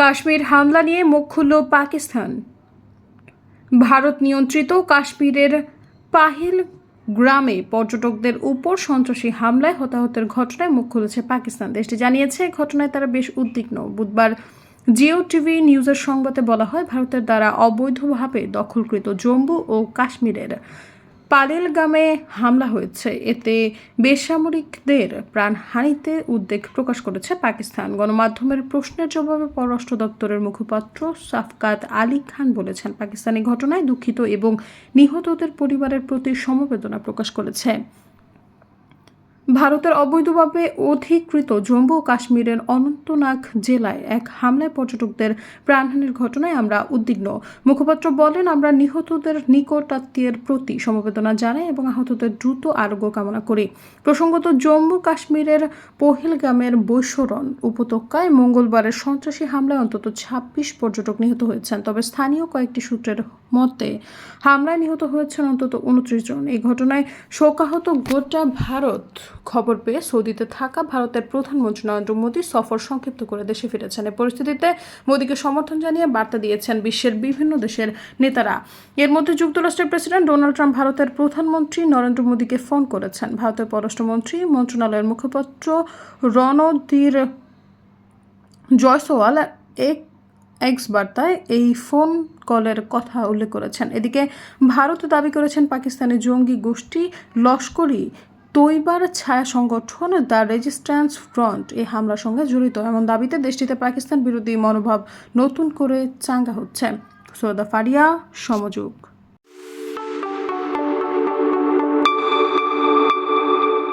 কাশ্মীর হামলা নিয়ে মুখ খুলল পাকিস্তান। ভারত নিয়ন্ত্রিত কাশ্মীরের পাহিল গ্রামে পর্যটকদের উপর সন্ত্রাসী হামলায় হতাহতের ঘটনায় মুখ খুলেছে পাকিস্তান। দেশটি জানিয়েছে ঘটনায় তারা বেশ উদ্বিগ্ন। বুধবার জিও টিভি নিউজের সংবাদে বলা হয়, ভারতের দ্বারা অবৈধভাবে দখলকৃত জম্মু ও কাশ্মীরের পালেলগামে হামলা হয়েছে। এতে বেসামরিকদের প্রাণহানিতে উদ্বেগ প্রকাশ করেছে পাকিস্তান। গণমাধ্যমের প্রশ্নের জবাবে পররাষ্ট্র দপ্তরের মুখপাত্র সাফকাত আলী খান বলেছেন, পাকিস্তানি ঘটনায় দুঃখিত এবং নিহতদের পরিবারের প্রতি সমবেদনা প্রকাশ করেছে। ভারতের অবৈধভাবে অধিকৃত জম্মু ও কাশ্মীরের অনন্তনাগ জেলায় এক হামলায় পর্যটকদের প্রাণহানির ঘটনায় আমরা উদ্বিগ্ন। মুখপাত্র বলেন, আমরা নিহতদের নিকট আত্মীয়ের প্রতি সমবেদনা জানাই এবং আহতদের দ্রুত আরোগ্য কামনা করি। প্রসঙ্গত, জম্মু কাশ্মীরের পহিলগামের বৈশরণ উপত্যকায় মঙ্গলবারের সন্ত্রাসী হামলায় অন্তত ছাব্বিশ পর্যটক নিহত হয়েছেন, তবে স্থানীয় কয়েকটি সূত্রের মতে হামলায় নিহত হয়েছেন অন্তত উনত্রিশ জন। এই ঘটনায় শোকাহত গোটা ভারত খবর পেয়ে সৌদিতে থাকা ভারতের প্রধানমন্ত্রী নরেন্দ্র মোদী সফর সংক্ষিপ্ত করে দেশে ফিরেছেন। এই পরিস্থিতিতে মোদীকে সমর্থন জানিয়ে বার্তা দিয়েছেন বিশ্বের বিভিন্ন দেশের নেতারা। এর মধ্যে যুক্তরাষ্ট্রের প্রেসিডেন্ট ডোনাল্ড ট্রাম্প ভারতের প্রধানমন্ত্রী নরেন্দ্র মোদীকে ফোন করেছেন। ভারতের পররাষ্ট্রমন্ত্রী, মন্ত্রণালয়ের মুখপাত্র রণধীর জয়সওয়াল এক এক্স বার্তায় এই ফোন কলের কথা উল্লেখ করেছেন। এদিকে ভারত দাবি করেছেন পাকিস্তানি জঙ্গি গোষ্ঠী লস্করি তৈবার ছায়া সংগঠন, দ্য রেজিস্ট্যান্স ফ্রন্ট এই হামলার সঙ্গে জড়িত। এমন দাবিতে দেশটিতে পাকিস্তান বিরোধী মনোভাব নতুন করে চাঙ্গা হচ্ছে। সৈয়দা ফারিয়া, সমযোগ।